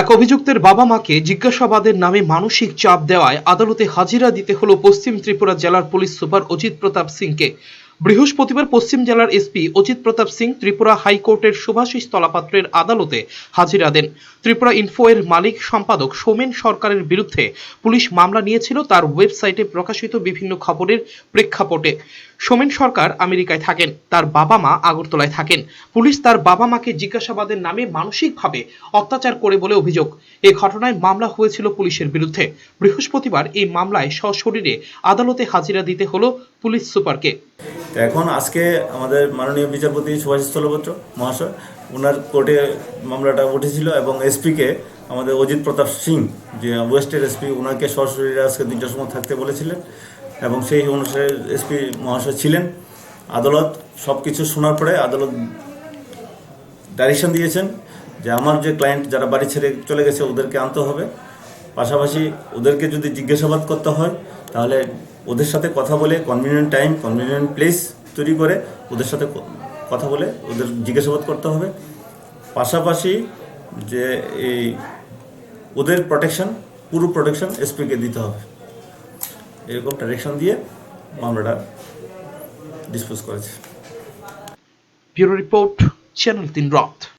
এক অভিযুক্তের বাবা মাকে জিজ্ঞাসাবাদের নামে মানসিক চাপ দেওয়ায় আদালতে হাজিরা দিতে হল পশ্চিম ত্রিপুরা জেলার পুলিশ সুপার অজিত প্রতাপ সিংকে। বৃহস্পতিবার পশ্চিম জেলার এসপি অজিত প্রতাপ সিং ত্রিপুরা হাইকোর্টের শুভাশিস তলাপাত্রের আদালতে হাজিরা দেন। ত্রিপুরা ইনফো এর মালিক সম্পাদক সোমেন সরকারের বিরুদ্ধে পুলিশ মামলা নিয়েছিল, তার ওয়েবসাইটে প্রকাশিত বিভিন্ন খবরের প্রেক্ষাপটে। সোমেন সরকার আমেরিকায় থাকেন, তার বাবা মা আগরতলায় থাকেন। পুলিশ তার বাবা মাকে জিজ্ঞাসাবাদের নামে মানসিকভাবে অত্যাচার করে বলে অভিযোগ। এ ঘটনায় মামলা হয়েছিল পুলিশের বিরুদ্ধে। বৃহস্পতিবার এই মামলায় সশরীরে আদালতে হাজিরা দিতে হলো পুলিশ সুপারকে। তো এখন আজকে আমাদের মাননীয় বিচারপতি সুভাষ স্থলপত্র মহাশয় ওনার কোর্টে মামলাটা উঠেছিল এবং এসপিকে আমাদের অজিত প্রতাপ সিং, যে ওয়েস্টের এসপি ওনাকে সরাসরি আজকে দুইটার সময় থাকতে বলেছিলেন এবং সেই অনুসারে এসপি মহাশয় ছিলেন। আদালত সব কিছু শোনার পরে আদালত ডাইরেকশন দিয়েছেন যে আমার যে ক্লায়েন্ট যারা বাড়ি ছেড়ে চলে গেছে ওদেরকে আনতে হবে। পাশাপাশি ওদেরকে যদি জিজ্ঞাসাবাদ করতে হয়, তাহলে ওদের সাথে কথা বলে কনভিনিয়েন্ট টাইম কনভিনিয়েন্ট প্লেস তৈরি করে ওদের সাথে কথা বলে ওদের জিজ্ঞাসাবাদ করতে হবে। পাশাপাশি যে এই ওদের প্রোটেকশন পুরো প্রোটেকশন এসপিকে দিতে হবে। এরকম ডাইরেকশন দিয়ে মামলাটা ডিসপোজ করেছে। ব্যুরো রিপোর্ট, চ্যানেল তিন রাত